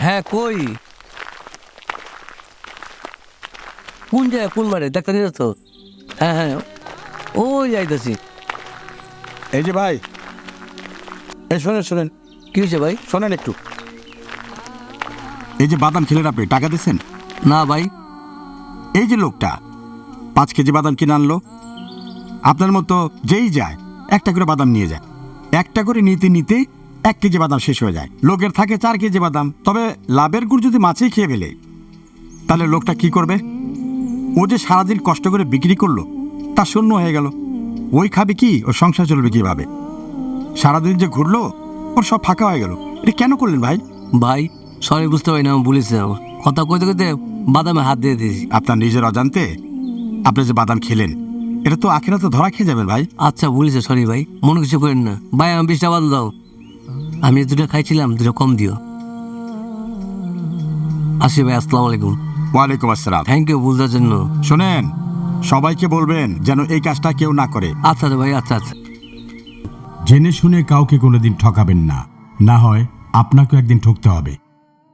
হ্যাঁ কই? কোন জায়গায় কোন বারে ডাক্তার নিয়ে তো? হ্যাঁ হ্যাঁ। ওই যাইতেছি। এই যে ভাই। এই শোনেন শোনেন। কি হয়েছে ভাই? শোনেন একটু। এই যে বাদাম খেলেন আপনি টাকা দিচ্ছেন? না ভাই। এই যে লোকটা পাঁচ কেজি বাদাম কিনে আনলো। আপনার মতো যেই যায় একটা করে বাদাম নিয়ে যায়। একটা করে নিতে নিতে এক কেজি বাদাম শেষ হয়ে যায়। লোকের থাকে চার কেজি বাদাম। তবে লাভের গুড় যদি মাছেই খেয়ে ফেলে তাহলে লোকটা কি করবে? ও যে সারাদিন কষ্ট করে বিক্রি করল তা শূন্য হয়ে গেল। ওই খাবে কি? ওর সংসার চলবে কীভাবে? সারাদিন যে ঘুরলো ওর সব ফাঁকা হয়ে গেল। এটা কেন করলেন ভাই? ভাই সরি বুঝতে পারি না আমি বলেছি আমার। কথা কইতে কইতে বাদামে হাত দিয়ে দিয়েছি। আপনার নিজের অজান্তে আপনি যে বাদাম খেলেন এটা তো আখেরা তো ধরা খেয়ে যাবেন ভাই। আচ্ছা বলেছে সরি ভাই মনে কিছু করেন না। ভাই আমি বিশটা বাদ দাও। আমি দুটো খাইছিলাম দুটো কম দিও। আসি ভাই আসসালাম আলাইকুম। ওয়ালাইকুম আসসালাম। থ্যাংক ইউ বুঝার জন্য। শোনেন সবাইকে বলবেন যেন এই কাজটা কেউ না করে। আচ্ছা ভাই আচ্ছা আচ্ছা। জেনে শুনে কাউকে কোনোদিন ঠকাবেন না। না হয় আপনাকেও একদিন ঠকতে হবে।